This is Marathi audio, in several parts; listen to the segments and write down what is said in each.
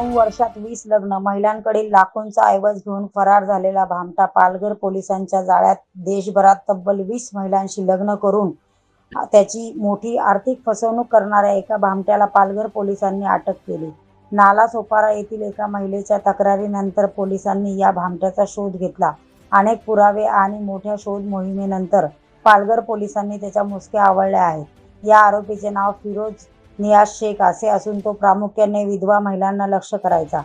नऊ वर्षात वीस लग्न महिलांकडील लाखोंचा ऐवज घेऊन फरार झालेला भामटा पालघर पोलिसांच्या जाळ्यात देशभरात तब्बल वीस महिलांशी लग्न करून त्याची मोठी आर्थिक फसवणूक करणाऱ्या एका भामट्याला पालघर पोलिसांनी अटक केली. नालासोपारा येथील एका महिलेच्या तक्रारीनंतर पोलिसांनी या भामट्याचा शोध घेतला. अनेक पुरावे आणि मोठ्या शोध मोहिमेनंतर पालघर पोलिसांनी त्याच्या मुसक्या आवळल्या आहेत. या आरोपीचे नाव फिरोज नियाज शेख असे असून तो प्रामुख्याने विधवा महिलांना लक्ष करायचा.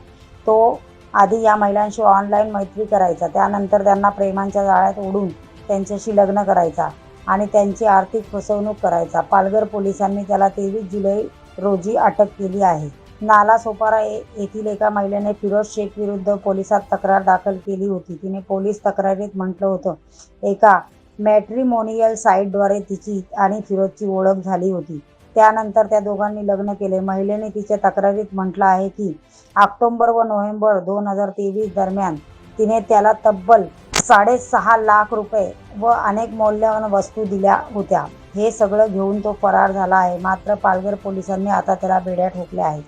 तो आधी या महिलांशी ऑनलाईन मैत्री करायचा. त्यानंतर त्यांना प्रेमांच्या जाळ्यात ओढून त्यांच्याशी लग्न करायचा आणि त्यांची आर्थिक फसवणूक करायचा. पालघर पोलिसांनी त्याला तेवीस जुलै रोजी अटक केली आहे. नालासोपारा येथील एका महिलेने फिरोज शेख विरुद्ध पोलिसात तक्रार दाखल केली होती. तिने पोलीस तक्रारीत म्हटलं होतं एका मॅट्रिमोनियल साईटद्वारे तिची आणि फिरोजची ओळख झाली होती. त्यानंतर त्या दोघांनी लग्न केले. महिलेने तिच्या तक्रारीत म्हटलं आहे की ऑक्टोबर व नोव्हेंबर दोन हजार तेवीस दरम्यान तिने त्याला तब्बल साडेसहा लाख रुपये व अनेक मौल्यवान वस्तू दिल्या होत्या. हे सगळं घेऊन तो फरार झाला आहे. मात्र पालघर पोलिसांनी आता त्याला बेड्या ठोकल्या आहेत.